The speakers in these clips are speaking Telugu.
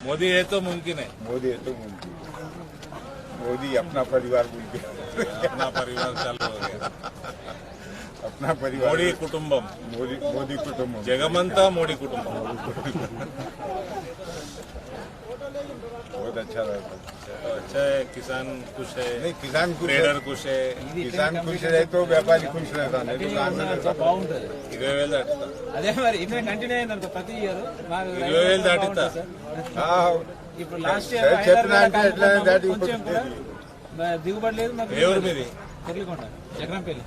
मोदी है तो मुमकिन है। मोदी है तो मुमकिन मोदी अपना परिवार भूल गया। अपना परिवार चालू हो गया। अपना परिवार मोदी कुटुंबम। मोदी मोदी कुटुंब जगमंत मोदी कुटुंब बहुत अच्छा रहता तो अच्छा है किसान खुश है नहीं किसान खुश ट्रेडर है खुश है किसान खुश रहे तो व्यापारी खुश रहता नहीं तो कहाँ से रहता బాగుంటది ఇరవై వేలు దాటుతా అదే మరి ఇదే కంటిన్యూ అయింది ప్రతి ఇయర్ మాకు ఇరవై వేలు దాటిస్తా. हाँ ఇప్పుడు లాస్ట్ సరే, చెప్పినా అంటే ఎట్లయినా దాటి కొంచెం కూడా మ- దిగుబడి లేదు మాకు ఏ ఊరు మీది తెర్లికొండ చక్రంపల్లి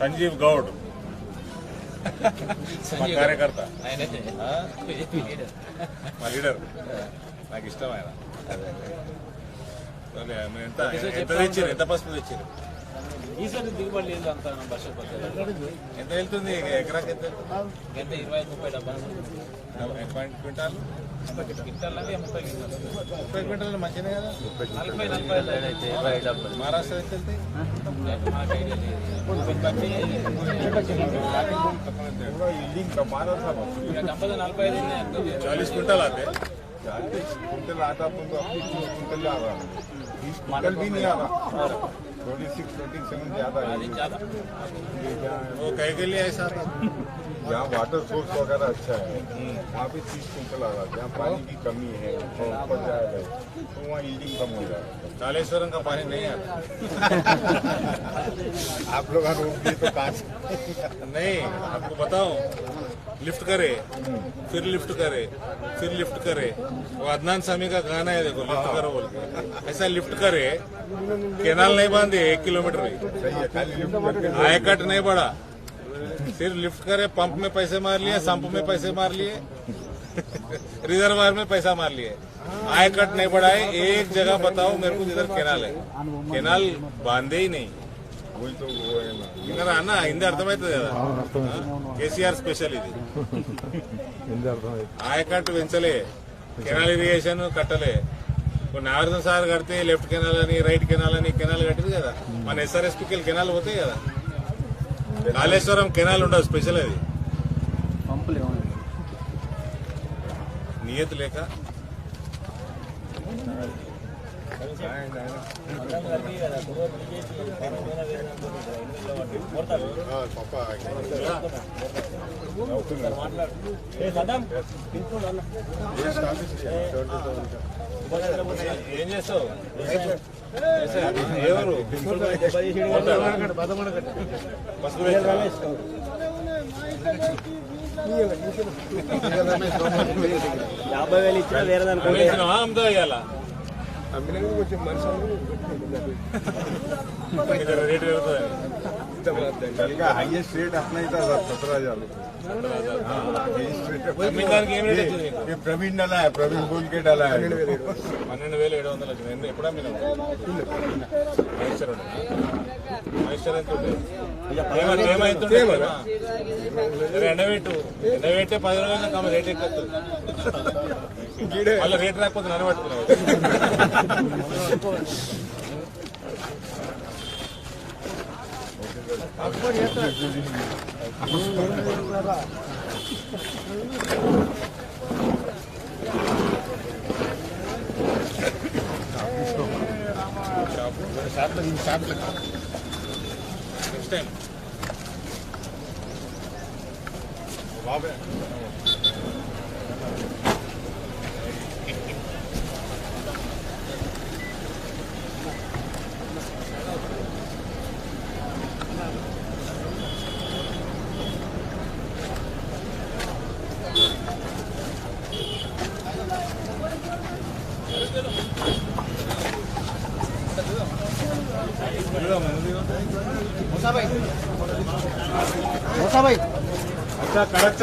సంజీవ్ గౌడ్ మా కార్యకర్త ఆయనే ఆ? మా లీడర్ నాకు ఇష్టం ఆయన సరే, మీరు ఎంత? ఎంత ఈసారి దిగుబడి లేదు అంత ఎంత వెళ్తుంది? ఎకరాకి ఎంత? ఎంత? ఇరవై ముప్పై మంచిదే కదా? మహారాష్ట్ర చాలీస్ అదే? तो तीस आ रहा भी नहीं आ रहा ट्वेंटी सिक्स ट्वेंटी सेवन ज़्यादा है वो कह के लिए ऐसा था जहाँ वाटर सोर्स वगैरह अच्छा है वहाँ पे तीस कुंटल आ रहा है जहाँ पानी की कमी है ऊपर जाएगा तो वहाँ ईल्डिंग कम हो जाए कालेश्वरम का पानी नहीं आता आप लोग रोक दिए तो कहाँ नहीं आपको बताओ लिफ्ट करे फिर लिफ्ट करे फिर लिफ्ट करे। वो अदनान सामी का गाना है देखो लिफ्ट करो बोल के। ऐसा लिफ्ट करे केनाल नहीं बांधे एक किलोमीटर करके आयकट नहीं बढ़ा फिर लिफ्ट करे पंप में पैसे मार लिए संप में पैसे मार लिए रिजर्वायर में पैसा मार लिए। आय कट नहीं बढ़ाए एक जगह बताओ मेरे को जिधर केनाल है। केनाल बांधे ही नहीं। అన్నా అన్న అర్థమవుతుంది కదా? కేసీఆర్ స్పెషల్ ఇది. ఆయకట్టు పెంచలే. కెనాల్ ఇరిగేషన్ కట్టలే. ఇప్పుడు నాగార్జున సార్ కడితే లెఫ్ట్ కెనాల్ అని రైట్ కెనాల్ అని కెనాల్ కట్టింది కదా? మన ఎస్ఆర్ఎస్పీకి కెనాల్ పోతాయి కదా? కాళేశ్వరం కెనాల్ ఉండదు స్పెషల్ అది. నియతి లేక? ఏం చేస్తావు ఎవరు యాభై వేలు ఇచ్చినా వేరే అమ్మినాక కొంచెం మనిషి ఇంకా హైయెస్ట్ రేట్ అట్లా అవుతుంది సత్రాజాలు ప్రవీణ్ అలా ప్రవీణ్ గోల్కేట్ అలా. పన్నెండు వేల ఏడు వందల. ఎప్పుడు అమ్మినా మైసూరు మైసూరు ఎంత ఉంటుంది ఎండబెట్టు ఎండబెట్టే పది రోజులు రేట్ ఎక్కుతుంది మళ్ళీ రేట్ రాకపోతే నన్ను నెక్స్ట్ టైం బాబే.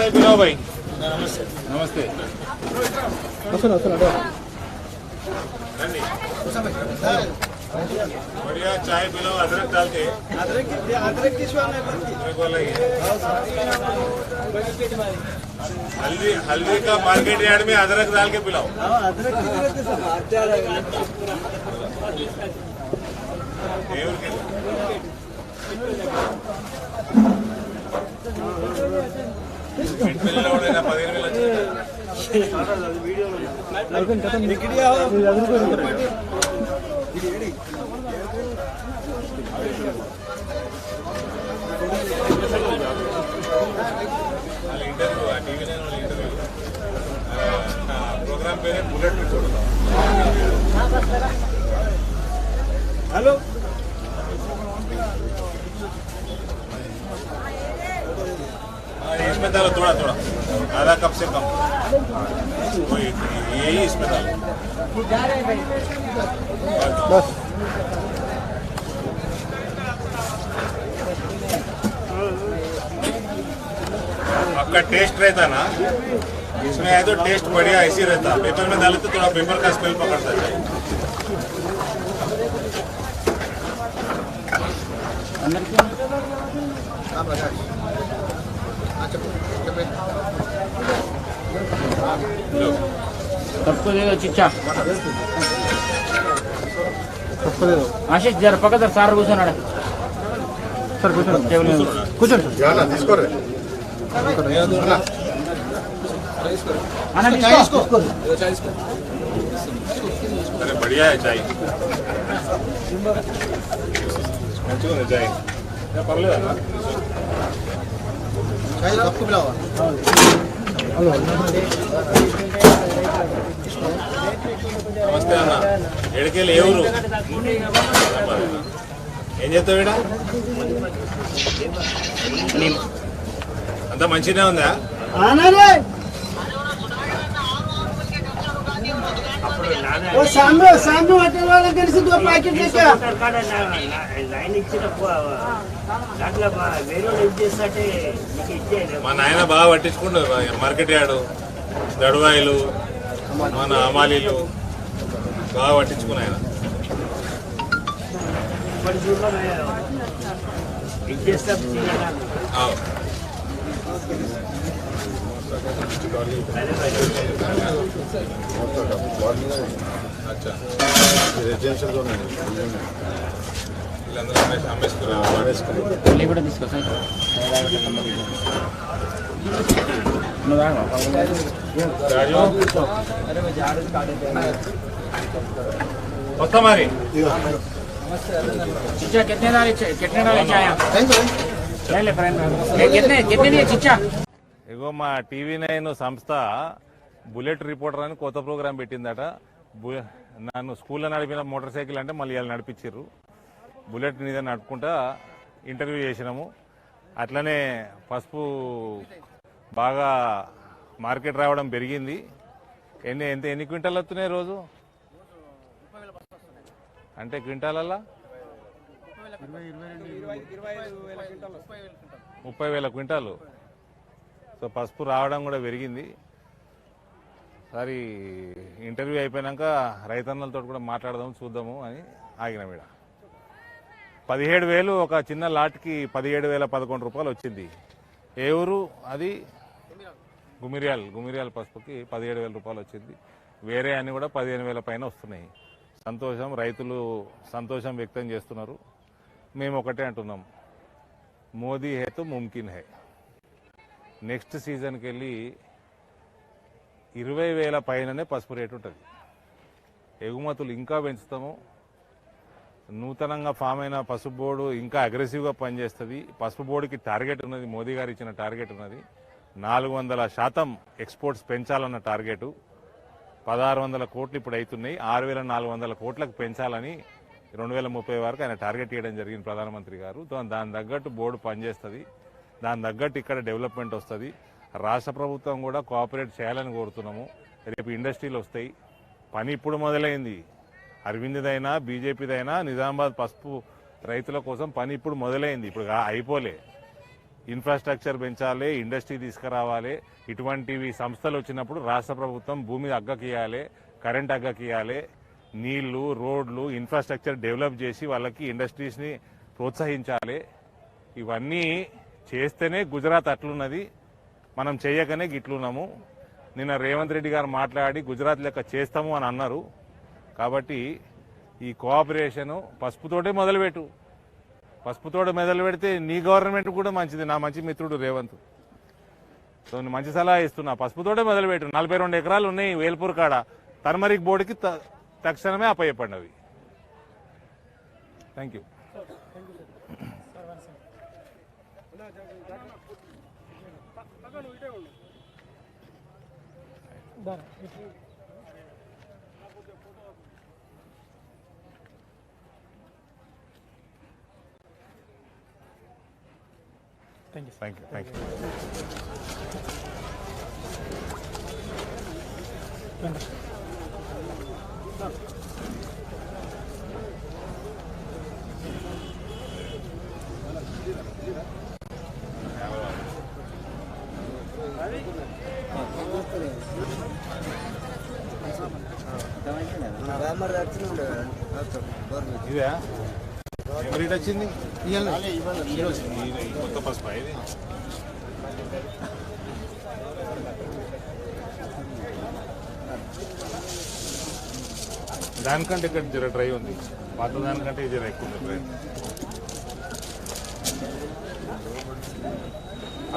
साहब चुनाव भाई नमस्ते. नमस्ते सुनो सुनो बढ़िया चाय पिलाओ अदरक डाल के अदरक अदरक की हल्दी हल्दी का मार्केट यार्ड में अदरक डाल के पिलाओ अदरक देवर ఇంటర్వ్యూ ఆ టీవీ ఇంటర్వ్యూ ప్రోగ్రామ్ పేరే బుల్లెట్ హలో इसमें डालो, थोड़ा थोड़ा। आधा कप से कम। यही इसमें डालो। आपका टेस्ट रहता ना, इसमें है तो टेस्ट बढ़िया ऐसे रहता। पेपर में डाले तो थोड़ा पेपर का स्मेल पकड़ता है। लो सबको दे दो चिच्चा ఆశీష్ జర పక్క జర సార్ కూర్చున్నాడు సార్ కూర్చోండి కూర్చోండి जाना जिसको रे అన్న తీసుకో अरे बढ़िया है चाय మంచిగా ఉంది చాయ్ పర్లేదా నమస్తే అన్న. ఎడికెళ్ళి ఏ ఊరు? ఏం చేస్తావు ఈడ? అంతా మంచిగానే ఉందా? లైన్ దాంట్లో వేరే మా నాయన బాగా పట్టించుకుంటారు మార్కెట్ యాడు దడవాయిలు మన అమాలీలు బాగా పట్టించుకున్నాయి ఆయన. చూడలో ఇది చేస్తాం చిన్నగా ఆవ్. అచ్చా रेजिडेंशियल जोन है వీళ్ళందరూ అమ్మేసి- అమ్మేసుకున్నారు మళ్ళీ కూడా తీసుకో సార్ నువ్వు తాగవా? రాజు వస్తా మరి चिच्चा कितने डाले च- कितने डाले चाय ఇగో మా టీవీ నైన్ సంస్థ బుల్లెట్ రిపోర్టర్ అని కొత్త ప్రోగ్రాం పెట్టిందట. నన్ను స్కూల్లో నడిపిన మోటార్ సైకిల్ అంటే మళ్ళీ వాళ్ళు నడిపించారు బుల్లెట్ మీద నడుపుకుంటా ఇంటర్వ్యూ చేసినాము. అట్లనే పసుపు బాగా మార్కెట్ రావడం పెరిగింది. ఎన్ని ఎంత ఎన్ని క్వింటాలు వస్తున్నాయి రోజు? అంటే క్వింటాలల్లా ముప్పై వేల క్వింటాలు. సో పసుపు రావడం కూడా పెరిగింది. సరే ఇంటర్వ్యూ అయిపోయినాక రైతన్నలతో కూడా మాట్లాడదాం చూద్దాము అని ఆగిన మీద పదిహేడు వేలు ఒక చిన్న లాట్కి పదిహేడు వేల పదకొండు రూపాయలు వచ్చింది. ఏ ఊరు అది? గుమిరియాల్. గుమిరియాల్ పసుపుకి పదిహేడు వేల రూపాయలు వచ్చింది. వేరే అన్ని కూడా పదిహేను వేల పైన వస్తున్నాయి. సంతోషం రైతులు సంతోషం వ్యక్తం చేస్తున్నారు. మేము ఒకటే అంటున్నాం. మోదీ హే ముమ్కిన్ హే. నెక్స్ట్ సీజన్కి వెళ్ళి ఇరవై వేల పైననే పసుపు రేటు ఉంటుంది. ఎగుమతులు ఇంకా పెంచుతాము. నూతనంగా ఫామ్ అయిన పసుపు బోర్డు ఇంకా అగ్రెసివ్గా పనిచేస్తుంది. పసుపు బోర్డుకి టార్గెట్ ఉన్నది మోదీ గారు ఇచ్చిన టార్గెట్ ఉన్నది. నాలుగు వందల శాతం ఎక్స్పోర్ట్స్ పెంచాలన్న టార్గెట్. పదహారు వందల కోట్లు ఇప్పుడు అవుతున్నాయి ఆరు వేల నాలుగు వందల కోట్లకు పెంచాలని రెండు వేల ముప్పై వరకు ఆయన టార్గెట్ ఇవ్వడం జరిగింది ప్రధానమంత్రి గారు. దాని తగ్గట్టు బోర్డు పనిచేస్తుంది. దాని తగ్గట్టు ఇక్కడ డెవలప్మెంట్ వస్తుంది. రాష్ట్ర ప్రభుత్వం కూడా కోఆపరేట్ చేయాలని కోరుతున్నాము. రేపు ఇండస్ట్రీలు వస్తాయి. పని ఇప్పుడు మొదలైంది. అరవింద్దైనా బీజేపీదైనా నిజామాబాద్ పసుపు రైతుల కోసం పని ఇప్పుడు మొదలైంది. ఇప్పుడు అయిపోలే. ఇన్ఫ్రాస్ట్రక్చర్ పెంచాలి ఇండస్ట్రీ తీసుకురావాలి. ఇటువంటివి సంస్థలు వచ్చినప్పుడు రాష్ట్ర ప్రభుత్వం భూమి అగ్గకియాలి కరెంట్ అగ్గకియాలి నీళ్ళు రోడ్లు ఇన్ఫ్రాస్ట్రక్చర్ డెవలప్ చేసి వాళ్ళకి ఇండస్ట్రీస్ని ప్రోత్సహించాలి. ఇవన్నీ చేస్తేనే గుజరాత్ అట్లున్నది. మనం చేయకనే గిట్లున్నాము. నిన్న రేవంత్ రెడ్డి గారు మాట్లాడి గుజరాత్ లెక్క చేస్తాము అని అన్నారు. కాబట్టి ఈ కోఆపరేషన్ పసుపుతోటే మొదలుపెట్టు. పసుపుతోట మొదలు పెడితే నీ గవర్నమెంట్ కూడా మంచిది. నా మంచి మిత్రుడు రేవంత్. సో నేను మంచి సలహా ఇస్తున్నా. పసుపుతోటే మొదలుపెట్టు. నలభై రెండు ఎకరాలు ఉన్నాయి వేల్పూర్ కాడ. టర్మరిక్ బోర్డుకి త- తక్షణమే అప్పయ్యపండి అవి thank you thank you thank you thank you ఇదే రేట్ వచ్చింది? కొత్త పసుపు ఇది దానికంటే ఇక్కడ జర డ్రై ఉంది. పాత దానికంటే జర ఎక్కువ ఉంది డ్రై.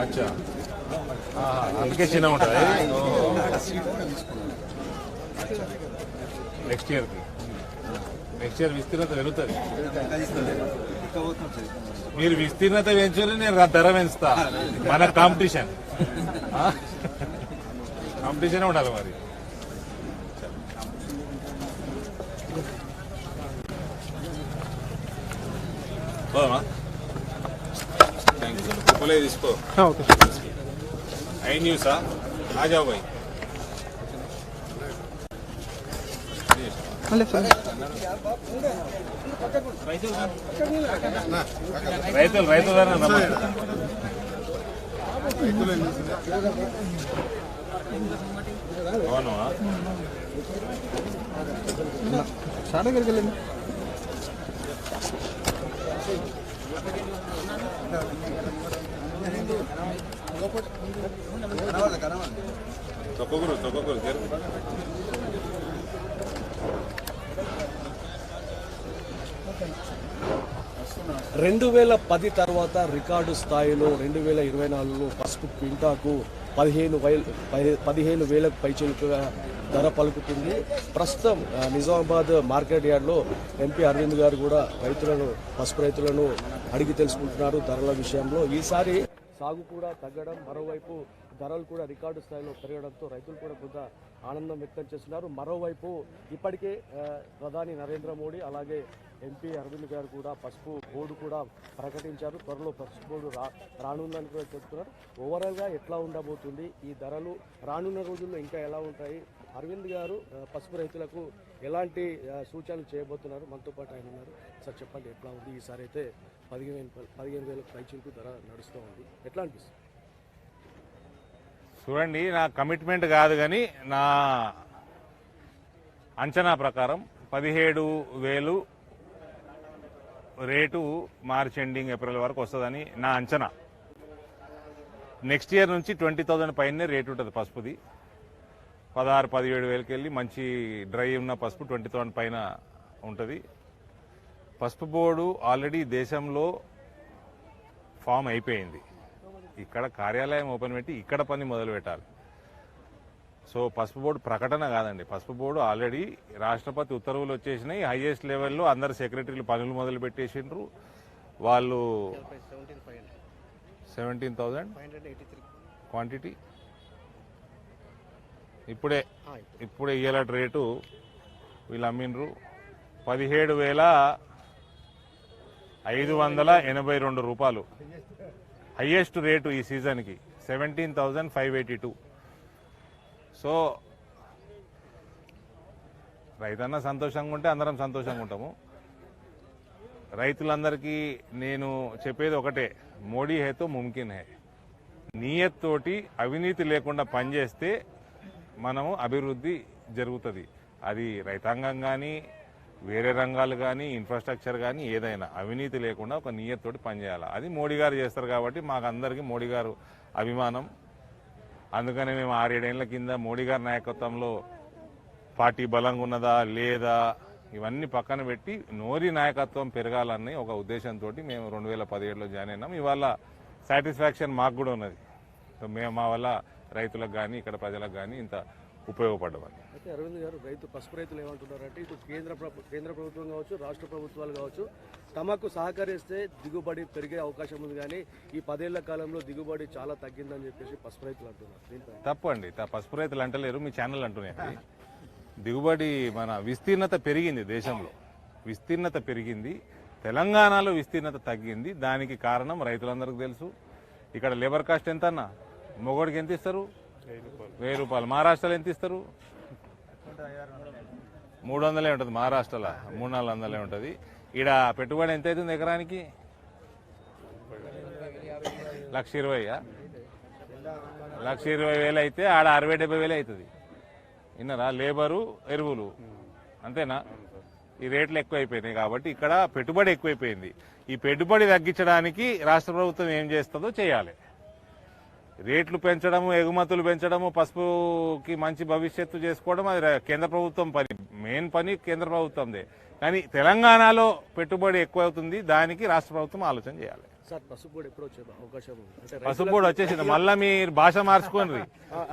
అచ్చా. అందుకే చిన్న ఉంటుంది నెక్స్ట్ ఇయర్కి నెక్స్ట్ ఇయర్ విస్తీర్ణత పెరుగుతుంది. మీరు విస్తీర్ణత పెంచుకుని నేను ధర పెంచుతా. మన కాంపిటీషన్ కాంపిటీషన్ ఉండాలి మరి. థ్యాంక్ యూ సార్ కుప్పలే తీసుకో. ఓకే. ఐ న్యూసా? రాజాబాయ్ రైతులు రైతులు సార్ దగ్గరికి వెళ్ళండి. తొక్కగురు తొక్కగురు రెండు వేల పది తర్వాత రికార్డు స్థాయిలో రెండు వేల ఇరవై నాలుగులో పసుపు క్వింటాకు పదిహేను వేల పదిహేను వేలకు పైచేలుగా ధర పలుకుతుంది. ప్రస్తుతం నిజామాబాద్ మార్కెట్ యార్డ్లో ఎంపీ అరవింద్ గారు కూడా రైతులను పసుపు రైతులను అడిగి తెలుసుకుంటున్నారు ధరల విషయంలో. ఈసారి సాగు కూడా తగ్గడం మరోవైపు ధరలు కూడా రికార్డు స్థాయిలో పెరగడంతో రైతులు కూడా కొంత ఆనందం వ్యక్తం చేస్తున్నారు. మరోవైపు ఇప్పటికే ప్రధాని నరేంద్ర మోడీ అలాగే ఎంపీ అరవింద్ గారు కూడా పసుపు బోర్డు కూడా ప్రకటించారు. త్వరలో పసుపు బోర్డు రా రానుందని కూడా చెప్తున్నారు. ఓవరాల్గా ఎట్లా ఉండబోతుంది? ఈ ధరలు రానున్న రోజుల్లో ఇంకా ఎలా ఉంటాయి? అరవింద్ గారు పసుపు రైతులకు ఎలాంటి సూచనలు చేయబోతున్నారు? మనతో పాటు ఆయన ఉన్నారు. సార్ చెప్పండి ఎట్లా ఉంది? ఈసారి అయితే పదిహేను పదిహేను వేల పైచింపు ధర నడుస్తూ ఉంది. ఎట్లా అనిపిస్తుంది? చూడండి నా కమిట్మెంట్ కాదు కానీ నా అంచనా ప్రకారం పదిహేడు వేలు రేటు మార్చ్ ఎండింగ్ ఏప్రిల్ వరకు వస్తుందని నా అంచనా. నెక్స్ట్ ఇయర్ నుంచి ట్వంటీ థౌజండ్ పైనే రేటు ఉంటుంది పసుపుది. పదహారు పదిహేడు వేలకి వెళ్ళి మంచి డ్రై ఉన్న పసుపు ట్వంటీ థౌసండ్ పైన ఉంటుంది. పసుపు బోర్డు ఆల్రెడీ దేశంలో ఫామ్ అయిపోయింది. ఇక్కడ కార్యాలయం ఓపెన్ పెట్టి ఇక్కడ పని మొదలు పెట్టాలి సో పసుపు బోర్డు ప్రకటన కాదండి. పసుపు బోర్డు ఆల్రెడీ రాష్ట్రపతి ఉత్తర్వులు వచ్చేసినాయి. హైయెస్ట్ లెవెల్లో అందరు సెక్రటరీలు పనులు మొదలు పెట్టేసిండ్రు. వాళ్ళు సెవెంటీన్ థౌజండ్ క్వాంటిటీ. ఇప్పుడే ఇప్పుడే ఇయ్యాల రేటు వీళ్ళు అమ్మిండ్రు. పదిహేడు వేల ఐదు వందల ఎనభై రెండు రూపాయలు. హయ్యెస్ట్ రేటు ఈ సీజన్కి seventeen thousand five eighty two. So రైతన్న సంతోషంగా ఉంటే అందరం సంతోషంగా ఉంటాము. రైతులందరికీ నేను చెప్పేది ఒకటే మోడీ హేతో ముమ్కిన్ హే. నియత్తోటి అవినీతి లేకుండా పనిచేస్తే మనము అభివృద్ధి జరుగుతుంది. అది రైతాంగం కానీ వేరే రంగాలు కానీ ఇన్ఫ్రాస్ట్రక్చర్ కానీ ఏదైనా అవినీతి లేకుండా ఒక నియత్తోటి పనిచేయాలి. అది మోడీ గారు చేస్తారు కాబట్టి మాకు అందరికీ మోడీ గారు అభిమానం. అందుకనే మేము ఆరేడేళ్ళ కింద మోడీ గారి నాయకత్వంలో పార్టీ బలంగా ఉన్నదా లేదా ఇవన్నీ పక్కన పెట్టి నోరి నాయకత్వం పెరగాలని ఒక ఉద్దేశంతో మేము రెండు వేల పదిహేడులో జాయిన్ అయినాం. ఇవాళ సాటిస్ఫాక్షన్ మాకు కూడా ఉన్నది. మేము మా వల్ల రైతులకు కానీ ఇక్కడ ప్రజలకు కానీ ఇంత ఉపయోగపడ్డమని చూస్తే అరవింద్ గారు రైతు పసుపు రైతులు ఏమంటున్నారంటే ఇటు కేంద్ర కేంద్ర ప్రభుత్వం కావచ్చు రాష్ట్ర ప్రభుత్వాలు కావచ్చు తమకు సహకరిస్తే దిగుబడి పెరిగే అవకాశం ఉంది కానీ ఈ పదేళ్ళ కాలంలో దిగుబడి చాలా తగ్గిందని చెప్పేసి పసుపు రైతులు అంటున్నారు. తప్పు అండి. పసుపు రైతులు అంటలేరు మీ ఛానల్ అంటున్నాయి దిగుబడి మన విస్తీర్ణత పెరిగింది దేశంలో. విస్తీర్ణత పెరిగింది. తెలంగాణలో విస్తీర్ణత తగ్గింది. దానికి కారణం రైతులందరికీ తెలుసు. ఇక్కడ లేబర్ కాస్ట్ ఎంత అన్న మొగోడికి ఎంత ఇస్తారు? వెయ్యి రూపాయలు. మహారాష్ట్రలో ఎంత ఇస్తారు? మూడు వందలే ఉంటుంది మహారాష్ట్రలో. మూడు నాలుగు వందలే ఉంటుంది. ఈడ పెట్టుబడి ఎంత అవుతుంది ఎకరానికి? లక్ష ఇరవై లక్ష ఇరవై వేలు అయితే ఆడ అరవై డెబ్బై వేలు అవుతుంది విన్నారా? లేబరు ఎరువులు. అంతేనా? ఈ రేట్లు ఎక్కువైపోయినాయి కాబట్టి ఇక్కడ పెట్టుబడి ఎక్కువైపోయింది. ఈ పెట్టుబడి తగ్గించడానికి రాష్ట్ర ప్రభుత్వం ఏం చేస్తుందో చేయాలి. రేట్లు పెంచడము ఎగుమతులు పెంచడము పసుపుకి మంచి భవిష్యత్తు చేసుకోవడం అది కేంద్ర ప్రభుత్వం పని. మెయిన్ పని కేంద్ర ప్రభుత్వందే. కానీ తెలంగాణలో పెట్టుబడి ఎక్కువ అవుతుంది దానికి రాష్ట్ర ప్రభుత్వం ఆలోచన చేయాలి. పసుపు బోర్డు వచ్చేసింది. మళ్ళా మీరు భాష మార్చుకోండి.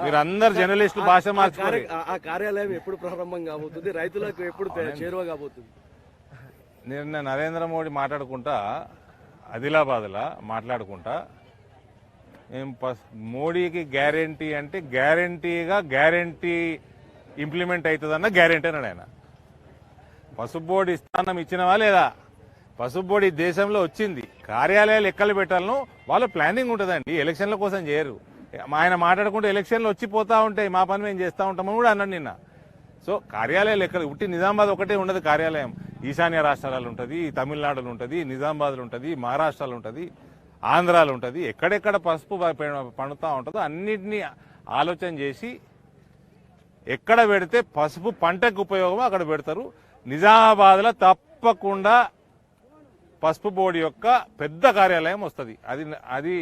మీరు అందరు జర్నలిస్టులు భాష మార్చుకోండి. ఆ- కార్యాలయం ఎప్పుడు ప్రారంభం కాబోతుంది? రైతులకు ఎప్పుడు చేరువ కాబోతుంది? నిన్న నరేంద్ర మోడీ మాట్లాడుకుంటా ఆదిలాబాద్లో మాట్లాడుకుంటా మోడీకి గ్యారంటీ అంటే గ్యారంటీగా గ్యారంటీ ఇంప్లిమెంట్ అవుతుందన్న గ్యారంటీ అన్నాడు ఆయన. పసుపు బోర్డు ఇస్తానం ఇచ్చినవా లేదా? పసుపు బోర్డు ఈ దేశంలో వచ్చింది. కార్యాలయాలు ఎక్కలు పెట్టాలను వాళ్ళ ప్లానింగ్ ఉంటుందండి. ఎలక్షన్ల కోసం చేయరు. ఆయన మాట్లాడుకుంటే ఎలక్షన్లు వచ్చిపోతూ ఉంటాయి. మా పని మేము చేస్తూ ఉంటామని కూడా అన్నాడు నిన్న. సో కార్యాలయాలు ఎక్కడ ఉట్టి నిజామాబాద్ ఒకటే ఉండదు కార్యాలయం. ఈశాన్య రాష్ట్రాలు ఉంటుంది తమిళనాడులో ఉంటుంది నిజామాబాద్లో ఉంటుంది మహారాష్ట్రలో ఉంటుంది. ఆంధ్రాలో ఉంటుంది. ఎక్కడెక్కడ పసుపు పండుతూ ఉంటుందో అన్నిటినీ ఆలోచన చేసి ఎక్కడ పెడితే పసుపు పంటకు ఉపయోగమో అక్కడ పెడతారు. నిజామాబాద్లో తప్పకుండా పసుపు బోర్డు యొక్క పెద్ద కార్యాలయం వస్తుంది. అది అది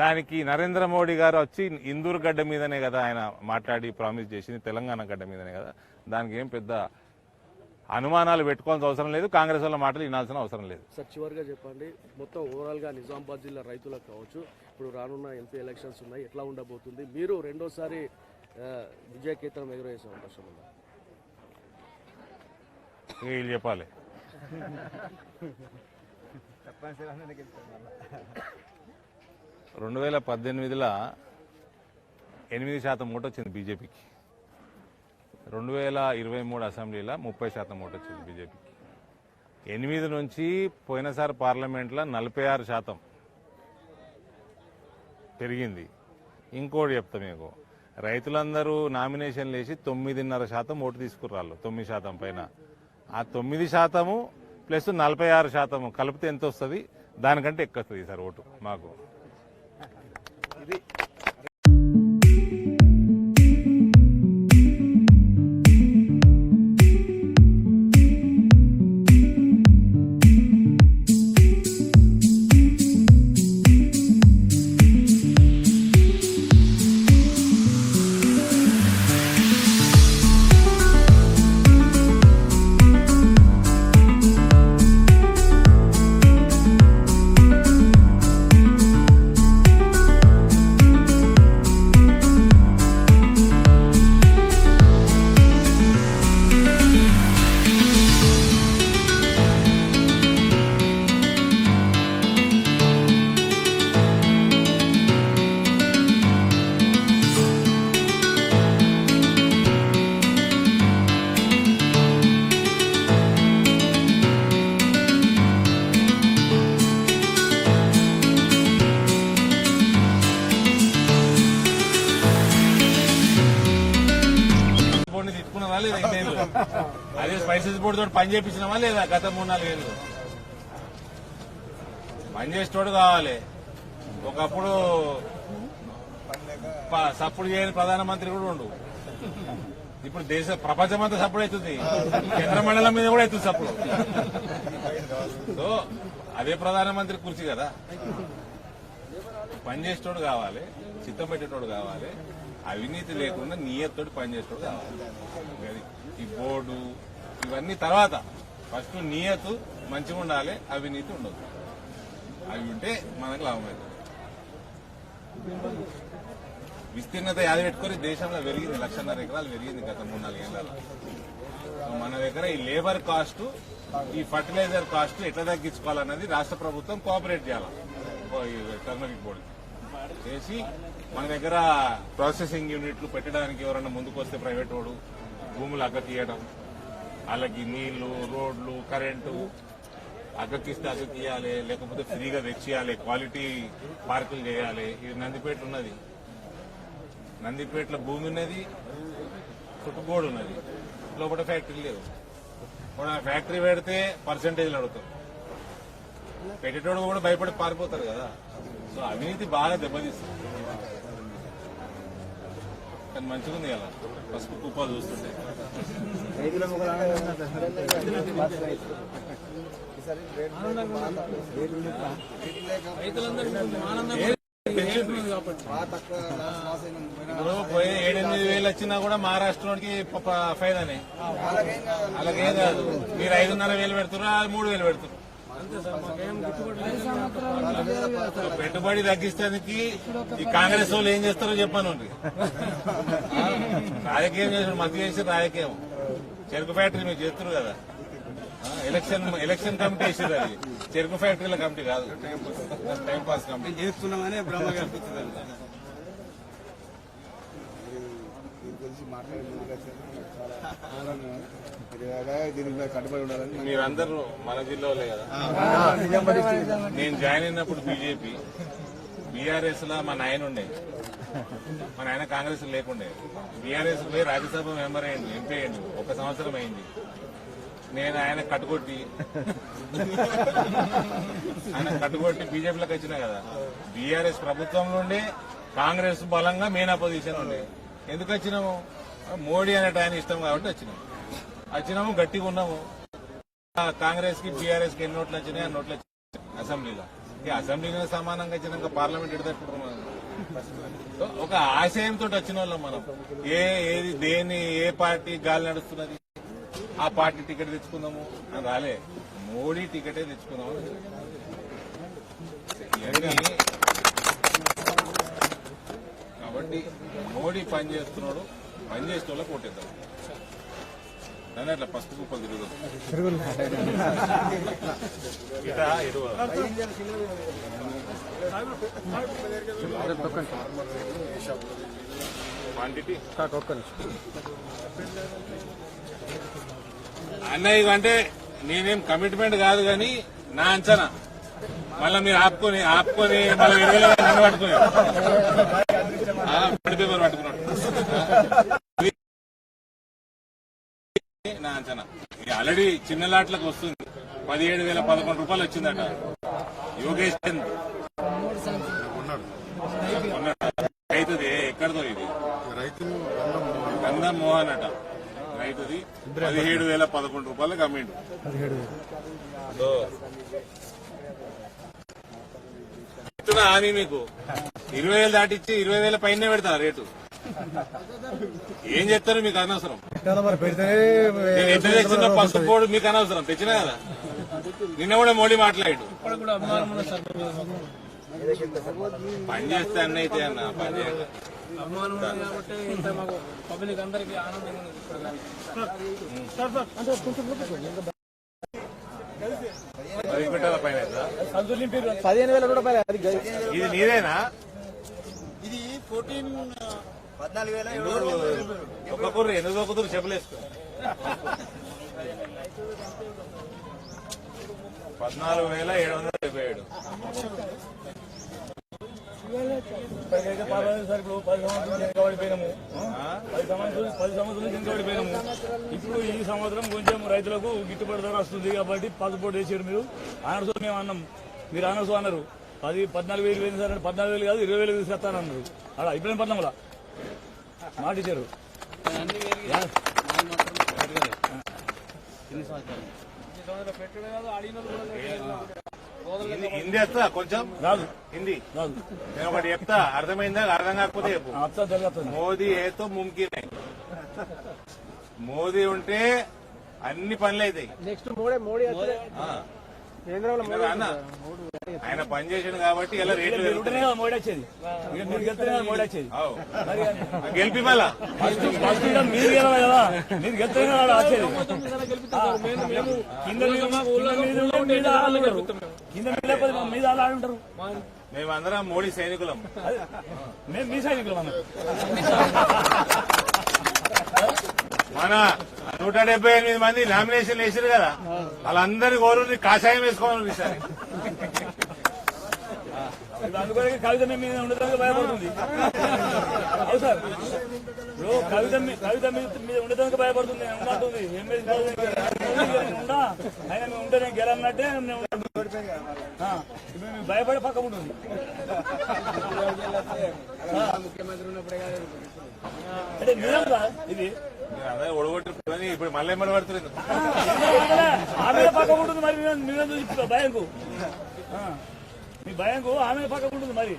దానికి నరేంద్ర మోడీ గారు వచ్చి ఇందూరు గడ్డ మీదనే కదా ఆయన మాట్లాడి ప్రామిస్ చేసింది తెలంగాణ గడ్డ మీదనే కదా. దానికి ఏం పెద్ద అనుమానాలు పెట్టుకోవాల్సిన అవసరం లేదు. కాంగ్రెస్ వాళ్ళ మాటలు వినాల్సిన అవసరం లేదు. సార్ చివరిగా చెప్పండి. మొత్తం ఓవరాల్గా నిజామాబాద్ జిల్లా రైతులకు కావచ్చు ఇప్పుడు రానున్న ఎంపీ ఎలక్షన్స్ ఉన్నాయి. ఎట్లా ఉండబోతుంది? మీరు రెండోసారి విజయకేతనం ఎగురవేసే అవకాశం ఉందా? వీళ్ళు చెప్పాలి. రెండు వేల పద్దెనిమిదిలో ఎనిమిది శాతం ఓటు వచ్చింది బీజేపీకి. రెండు వేల ఇరవై మూడు అసెంబ్లీలో ముప్పై శాతం ఓటు వచ్చింది బీజేపీకి ఎనిమిది నుంచి పోయినసారి పార్లమెంట్లో నలభై ఆరు శాతం పెరిగింది. ఇంకోటి చెప్తా మీకు. రైతులందరూ నామినేషన్లు వేసి తొమ్మిదిన్నర శాతం ఓటు తీసుకురాళ్ళు తొమ్మిది శాతం పైన. ఆ తొమ్మిది శాతము ప్లస్ నలభై ఆరు శాతము కలిపితే ఎంత వస్తుంది? దానికంటే ఎక్కువ వస్తుంది సార్ ఓటు మాకు. ఇది పని చేయించినామా లేదా గత మూడు నాలుగేళ్ళు పని చేసేటోడు కావాలి. ఒకప్పుడు ప- సప్పుడు చేయని ప్రధానమంత్రి కూడా ఉండు. ఇప్పుడు దేశ ప్రపంచమంతా సప్పుడు అవుతుంది. చంద్రమండలం మీద కూడా అవుతుంది సప్పుడు. సో అదే ప్రధానమంత్రి కుర్చీ కదా. పనిచేసేటోడు కావాలి చిత్తం పెట్టేటోడు కావాలి అవినీతి లేకుండా నియత్తోటి పనిచేసేటోడు కావాలి. ఈ బోర్డు ఇవన్నీ తర్వాత ఫస్ట్ నియతు మంచిగా ఉండాలి అవినీతి ఉండదు. అవి ఉంటే మనకు లాభం అవుతుంది విస్తీర్ణత యాది పెట్టుకొని దేశంలో పెరిగింది లక్షన్నర ఎకరాలు పెరిగింది గత మూడు నాలుగు ఏళ్ళలో. మన దగ్గర ఈ లేబర్ కాస్ట్ ఈ ఫర్టిలైజర్ కాస్ట్ ఎట్లా తగ్గించుకోవాలన్నది రాష్ట్ర ప్రభుత్వం కోఆపరేట్ చేయాలి? టర్మరిక్ బోర్డు చేసి మన దగ్గర ప్రాసెసింగ్ యూనిట్లు పెట్టడానికి ఎవరైనా ముందుకు వస్తే ప్రైవేట్ వాడు భూములు అగ్గ తీయడం వాళ్ళకి నీళ్ళు రోడ్లు కరెంటు అగ్గకిస్తే అగ్గకియాలి లేకపోతే ఫ్రీగా తెచ్చియాలి క్వాలిటీ పార్కులు చేయాలి. ఇది నందిపేట ఉన్నది. నందిపేటలో భూమి ఉన్నది చుట్టుకోడు ఉన్నది. లోపల ఫ్యాక్టరీ లేవు. ఇప్పుడు ఆ ఫ్యాక్టరీ పెడితే పర్సంటేజ్లు అడుగుతారు. పెట్టేటోడు కూడా భయపడి పారిపోతారు కదా. సో అవినీతి బాగా దెబ్బతీస్తుంది. కానీ మంచిగా ఉంది కదా. పసుపు కుప్పాలు చూస్తుంటే. ఏడెనిమిది వేలు వచ్చినా కూడా మహారాష్ట్రలోకి ఫైదానే అలాగేం కాదు. మీరు ఐదున్నర వేలు పెడుతున్నారు అది మూడు వేలు పెడుతున్నారు పెట్టుబడి తగ్గిస్తానికి ఈ కాంగ్రెస్ వాళ్ళు ఏం చేస్తారో చెప్పాను రాజకీయం చేసిన మధ్య చేసి రాజకీయం. చెరుకు ఫ్యాక్టరీ మీరు చేస్తారు కదా. ఎలక్షన్ ఎలక్షన్ కమిటీ వేసేది అది. చెరుకు ఫ్యాక్టరీల కమిటీ కాదు. Time pass committee. చేస్తున్నామనే భ్రమ కల్పిస్తుంది కట్టుబడి ఉండాలని మీరందరూ మన జిల్లాలో కదా. నేను జాయిన్ అయినప్పుడు బీజేపీ బీఆర్ఎస్ లా మా నాయన ఉండే. మా నాయన కాంగ్రెస్ లేకుండే. బీఆర్ఎస్ పోయి రాజ్యసభ మెంబర్ అయ్యింది ఎంపీ అయ్యింది ఒక సంవత్సరం అయింది. నేను ఆయన కట్టుకొట్టి ఆయన కట్టుకొట్టి బీజేపీలోకి వచ్చినా కదా. బీఆర్ఎస్ ప్రభుత్వంలో ఉండే కాంగ్రెస్ బలంగా మెయిన్ అపోజిషన్ ఉండే. ఎందుకు వచ్చినాము మోడీ అనే ఆయన ఇష్టం కాబట్టి వచ్చినాము వచ్చినాము గట్టిగా ఉన్నాము. కాంగ్రెస్కి బీఆర్ఎస్కి ఎన్ని నోట్లు వచ్చినాయి? ఆ నోట్లు వచ్చినాయి అసెంబ్లీలో. ఇక అసెంబ్లీలో సమానంగా వచ్చినాక పార్లమెంట్ ఎడతట్టుకుంటాం మనం. సో ఒక ఆశయంతో వచ్చిన వాళ్ళం మనం. ఏ ఏది దేని ఏ పార్టీ గాలి నడుస్తున్నది? ఆ పార్టీ టికెట్ తెచ్చుకుందాము? అని రాలే. మోడీ టికెటే తెచ్చుకుందాము కాబట్టి మోడీ పని చేస్తున్నాడు. పని చేసిన వాళ్ళకి ఓటేద్దాం. నన్ను అట్లా పసుపు కుప్పలు ఎరువు క్వాంటిటీ? అన్నయ్య అంటే నేనేం కమిట్మెంట్ కాదు కానీ నా అంచనా. మళ్ళీ మీరు ఆపుకొని ఆపుకొని మళ్ళీ ఇరవై పట్టుకుని. నా అంచనా. ఇది ఆల్రెడీ చిన్న లాట్లకు వస్తుంది. పదిహేడు వేల పదకొండు రూపాయలు వచ్చిందట. యోగేష్ చంద్. ఉన్నాడు. రైతుది ఎక్కడదో ఇది. గంధం మోహన్ అట. రైతుది పదిహేడు వేల పదకొండు రూపాయలకు అమ్మిండు. సో, చెప్తున్నా హామీ మీకు? ఇరవై వేలు దాటిచ్చి ఇరవై వేల పైనే పెడతా రేటు. ఏం చెప్తారు మీకు అనవసరం? నేను ఎంత తెచ్చిన పసుపు పోడు మీకు అనవసరం. తెచ్చినా కదా? నిన్న కూడా మోడీ మాట్లాడు పని చేస్తే అన్న అయితే అన్న పని చేయక పబ్లిక్ అందరికీ ఆనందంగా పదిహేను వేల రూపాయలు ఇది నీదేనా? ఇది ఫోర్టీన్ పద్నాలుగు వేల ఒక్కొక్కరు ఎందుకు ఒక్కరు చెప్పలేసుకో పద్నాలుగు వేల ఏడు వందల డెబ్బై ఏడు. ఇప్పటికైతే పర్వాలేదు సార్ ఇప్పుడు పది సంవత్సరాలు వెనకబడిపోయినాము? పది సంవత్సరాలు పది సంవత్సరాలు వెనకబడిపోయినాము ఇప్పుడు ఈ సంవత్సరం కొంచెం రైతులకు గిట్టుబాటు ధర వస్తుంది కాబట్టి పాస్పోర్ట్ వేసారు మీరు. ఆనర్స్ మేము అన్నాం. మీరు ఆనర్స్ అన్నారు. పది పద్నాలుగు వేలు వేలు సార్ అంటే పద్నాలుగు వేలు కాదు ఇరవై వేలు తీసుకొస్తానన్నారు అలా ఇప్పుడేం పద్నాలుగు మాట ఇచ్చారు. హిందీ హిందీ వస్తా కొంచెం? రాదు. హిందీ? రాదు. నేను ఒకటి చెప్తా. అర్థమైందా? అర్థం కాకపోతే చెప్పు. మోదీ ఏతో ముమ్కిన్. మోదీ ఉంటే అన్ని పనులు అవుతాయి నెక్స్ట్ మోడీ మోడీ ఆయన పని చేసాడు కాబట్టి ఇలా రేట్లు మీరు ఇక గెలిపి మళ్ళా? ఫస్ట్ ఫస్ట్ ఇక మీరు గెలవాలి కదా. మీరు వచ్చేది. కింద మీద మీద మీద ఉంటారు మేమందరం మోడీ సైనికులం. మేము మీ సైనికులు మనం మన నూట డెబ్బై ఎనిమిది మంది నామినేషన్ వేసారు కదా వాళ్ళందరి గౌరవం కాషాయం వేసుకోవాలి కవిత మీ మీద ఉండడానికి భయపడుతుంది. అవును సార్. ఇప్పుడు కవిత మీ- కవిత మీ- మీద ఉండడానికి భయపడుతుంది ఉన్నట్టుంది. ఎమ్మెల్యే ఉండా ఆయన మేము ఉంటే నేను గెలన్నట్టే నేను ఉంటాను. ఆ, ఇప్పుడు మేము భయపడే పక్క ఉంటుంది. అంటే నిజం ఇది. అందరూ ఒడగొట్టి ఇప్పుడు మళ్ళీ ఎమ్మడి పడుతుంది? ఆమె పక్క ఉంటుంది మరి మీరే చూసి భయంకు. ఆ, మీ భయంకు ఆమె పక్క ఉంటుంది మరి.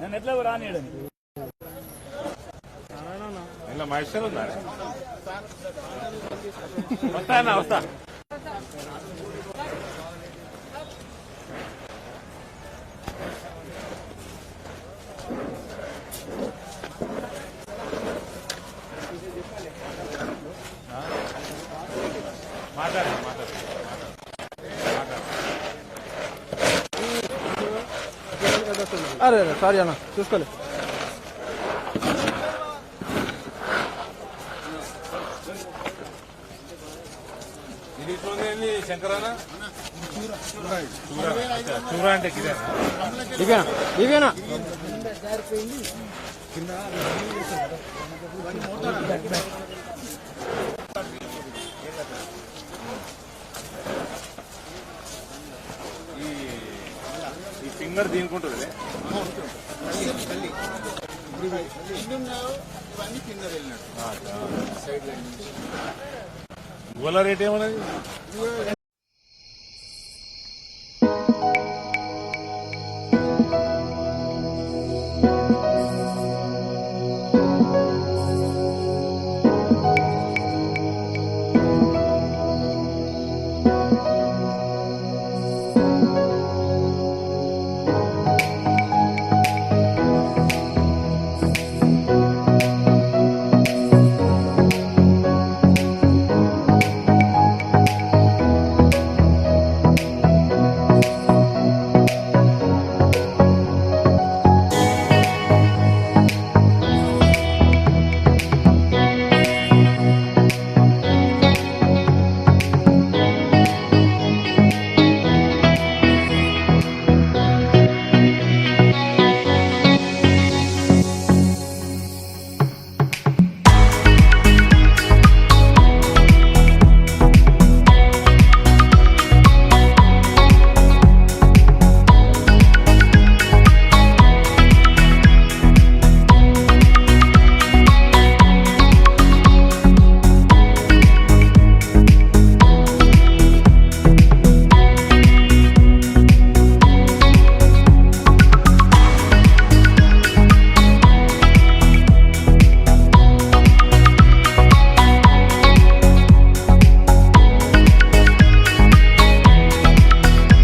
నేను ఎట్లా రానియడని. ఇలా మనుషులు ఉన్నారు వస్తా వస్తా. అరే అరే సారీ అన్న చూసుకోలే. ఇది చూరా అంటే ఇవేనా? ఇవేనా? ఫింగర్ దీనికుంటుంది గోలా రేట్ ఏమన్నది?